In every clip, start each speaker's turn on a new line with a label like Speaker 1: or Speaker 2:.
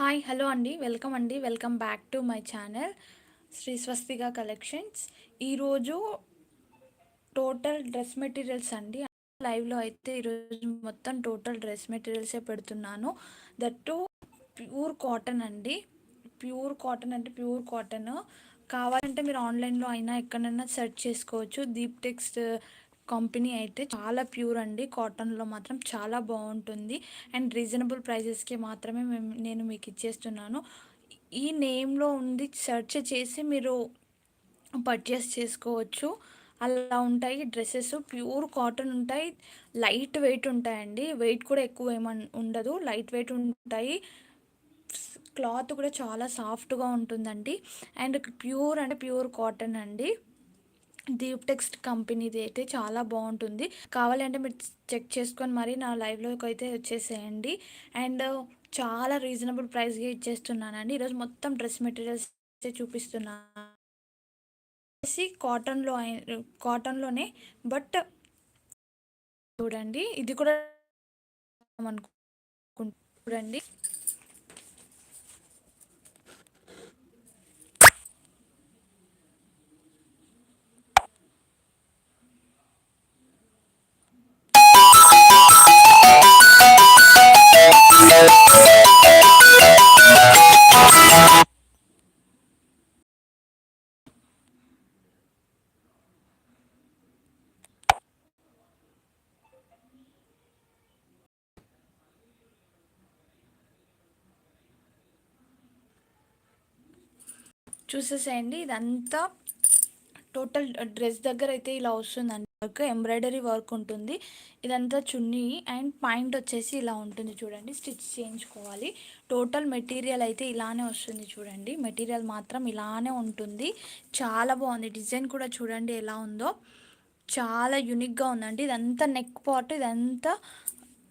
Speaker 1: Hi hello అండి. Welcome అండి. Welcome back to my channel Shri Swastiga collections. ఈరోజు total dress materials అండి. లైవ్లో అయితే ఈరోజు మొత్తం టోటల్ డ్రెస్ మెటీరియల్సే పెడుతున్నాను. దట్టు ప్యూర్ కాటన్ అండి. ప్యూర్ కాటన్ అంటే ప్యూర్ కాటన్. కావాలంటే మీరు ఆన్లైన్లో అయినా ఎక్కడైనా సెర్చ్ చేసుకోవచ్చు. దీప్ టెక్స్ట్ కంపెనీ అయితే చాలా ప్యూర్ అండి. కాటన్లో మాత్రం చాలా బాగుంటుంది. అండ్ రీజనబుల్ ప్రైజెస్కి మాత్రమే మేము నేను మీకు ఇచ్చేస్తున్నాను. ఈ నేమ్లో ఉంది సెర్చ్ చేసి మీరు పర్చేస్ చేసుకోవచ్చు. అలా ఉంటాయి డ్రెస్సెస్. ప్యూర్ కాటన్ ఉంటాయి. లైట్ వెయిట్ ఉంటాయండి. వెయిట్ కూడా ఎక్కువ ఏమన్ ఉండదు. లైట్ వెయిట్ ఉంటాయి. క్లాత్ కూడా చాలా సాఫ్ట్గా ఉంటుందండి. అండ్ ప్యూర్ అంటే ప్యూర్ కాటన్ అండి. దీప్ టెక్స్ట్ కంపెనీది అయితే చాలా బాగుంటుంది. కావాలంటే మీరు చెక్ చేసుకొని మరి నా లైవ్లోకి అయితే వచ్చేసేయండి. అండ్ చాలా రీజనబుల్ ప్రైస్గా ఇచ్చేస్తున్నానండి. ఈరోజు మొత్తం డ్రెస్ మెటీరియల్స్ చూపిస్తున్నాను కాటన్లో కాటన్లోనే బట్ చూడండి ఇది కూడా అనుకుంటు. చూడండి. చూసేసేయండి. ఇదంతా టోటల్ డ్రెస్ దగ్గర అయితే ఇలా వస్తుందండి. వర్క్ ఎంబ్రాయిడరీ వర్క్ ఉంటుంది. ఇదంతా చున్నీ అండ్ పాయింట్ వచ్చేసి ఇలా ఉంటుంది చూడండి. స్టిచ్ చేయించుకోవాలి. టోటల్ మెటీరియల్ అయితే ఇలానే వస్తుంది చూడండి. మెటీరియల్ మాత్రం ఇలానే ఉంటుంది. చాలా బాగుంది. డిజైన్ కూడా చూడండి ఎలా ఉందో. చాలా యూనిక్గా ఉందండి. ఇదంతా నెక్ పార్ట్ ఇదంతా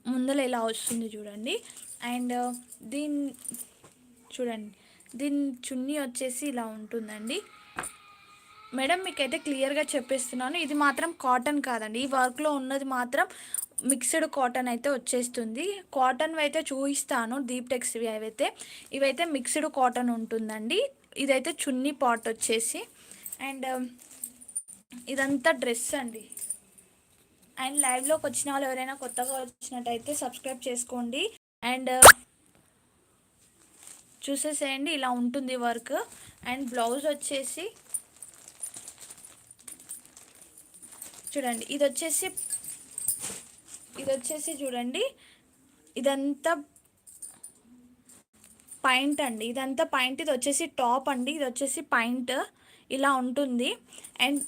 Speaker 1: ముందర ఇలా వస్తుంది చూడండి. అండ్ దీని చూడండి. దీని చున్నీ వచ్చేసి ఇలా ఉంటుందండి. మేడం మీకైతే క్లియర్గా చెప్పేస్తున్నాను. ఇది మాత్రం కాటన్ కాదండి. ఈ వర్క్లో ఉన్నది మాత్రం మిక్స్డ్ కాటన్ అయితే వచ్చేస్తుంది. కాటన్ అయితే చూపిస్తాను డీప్ టెక్స్ అవైతే. ఇవైతే మిక్స్డ్ కాటన్ ఉంటుందండి. ఇదైతే చున్నీ పాట్ వచ్చేసి. అండ్ um, ఇదంతా డ్రెస్ అండి. అండ్ లైవ్లోకి వచ్చిన వాళ్ళు ఎవరైనా కొత్తగా వచ్చినట్టయితే సబ్స్క్రైబ్ చేసుకోండి. అండ్ చూసేసేయండి ఇలా ఉంటుంది వర్క్. అండ్ బ్లౌజ్ వచ్చేసి చూడండి ఇది వచ్చేసి ఇది వచ్చేసి చూడండి ఇదంతా పాయింట్ అండి. ఇదంతా పాయింట్ ఇది వచ్చేసి టాప్ అండి. ఇది వచ్చేసి పాయింట్ ఇలా ఉంటుంది. అండ్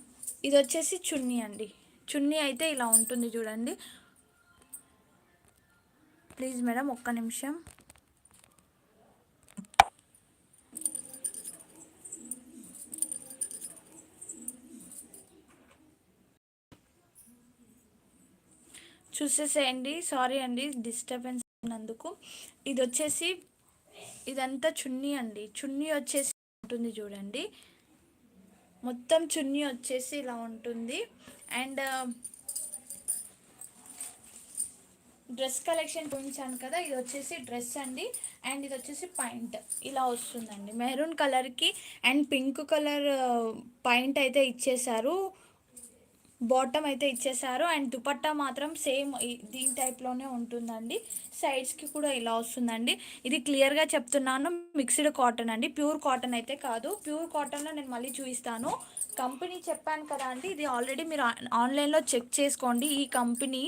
Speaker 1: ఇది వచ్చేసి చున్నీ అండి. చున్నీ అయితే ఇలా ఉంటుంది చూడండి. ప్లీజ్ మేడం ఒక్క నిమిషం. చూసేసేయండి. సారీ అండి డిస్టర్బెన్స్ ఉన్నందుకు. ఇది వచ్చేసి ఇదంతా చున్నీ అండి. చున్నీ వచ్చేసి ఉంటుంది చూడండి. మొత్తం చున్నీ వచ్చేసి ఇలా ఉంటుంది. అండ్ డ్రెస్ కలెక్షన్ చూపించాను కదా ఇది వచ్చేసి డ్రెస్ అండి. అండ్ ఇది వచ్చేసి పాయింట్ ఇలా వస్తుందండి. మెరూన్ కలర్కి అండ్ పింక్ కలర్ పాయింట్ అయితే ఇచ్చేసారు బాటమ్ అయితే ఇచ్చేసారు. అండ్ దుపట్టా మాత్రం సేమ్ దీని టైప్లోనే ఉంటుందండి. సైడ్స్కి కూడా ఇలా వస్తుందండి. ఇది క్లియర్గా చెప్తున్నాను. మిక్స్డ్ కాటన్ అండి. ప్యూర్ కాటన్ అయితే కాదు. ప్యూర్ కాటన్లో నేను మళ్ళీ చూపిస్తాను. కంపెనీ చెప్పాను కదా అండి. ఇది ఆల్రెడీ మీరు ఆన్లైన్లో చెక్ చేసుకోండి. ఈ కంపెనీ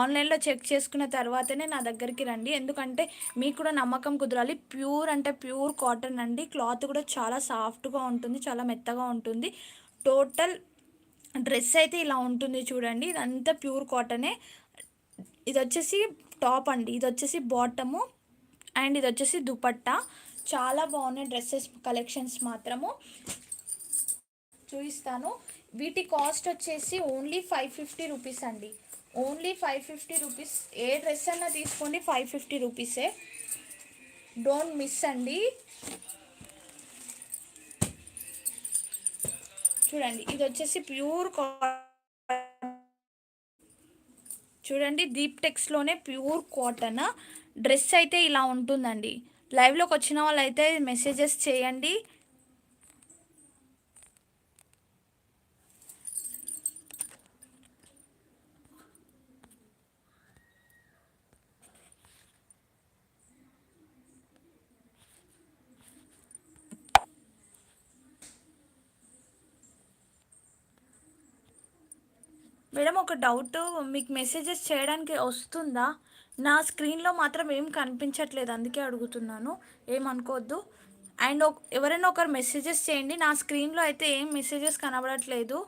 Speaker 1: ఆన్లైన్లో చెక్ చేసుకున్న తర్వాతనే నా దగ్గరికి రండి. ఎందుకంటే మీకు కూడా నమ్మకం కుదరాలి. ప్యూర్ అంటే ప్యూర్ కాటన్ అండి. క్లాత్ కూడా చాలా సాఫ్ట్గా ఉంటుంది. చాలా మెత్తగా ఉంటుంది. టోటల్ డ్రెస్ అయితే ఇలా ఉంటుంది చూడండి. ఇదంతా ప్యూర్ కాటనే. ఇది వచ్చేసి టాప్ అండి. ఇది వచ్చేసి బాటము అండ్ ఇది వచ్చేసి దుపట్టా. చాలా బాగున్నాయి డ్రెస్సెస్ కలెక్షన్స్ మాత్రము. చూపిస్తాను. వీటి కాస్ట్ వచ్చేసి ఓన్లీ ఫైవ్ ఫిఫ్టీ రూపీస్ అండి. Only five fifty rupees. ఏ డ్రెస్ అన్నా తీసుకోండి ఫైవ్ ఫిఫ్టీ రూపీసే. డోంట్ మిస్ అండి. చూడండి ఇది వచ్చేసి ప్యూర్ చూడండి దీప్ టెక్స్లోనే ప్యూర్ కాటన్. డ్రెస్ అయితే ఇలా ఉంటుందండి. లైవ్లోకి వచ్చిన వాళ్ళు అయితే మెసేజెస్ చేయండి. మేడం ఒక డౌట్. మీకు మెసేజెస్ చేయడానికి వస్తుందా? నా స్క్రీన్లో మాత్రం ఏం కనిపించట్లేదు అందుకే అడుగుతున్నాను. ఏమనుకోవద్దు అండ్ ఎవరైనా ఒకరు మెసేజెస్ చేయండి. నా స్క్రీన్లో అయితే ఏం మెసేజెస్ కనబడట్లేదు.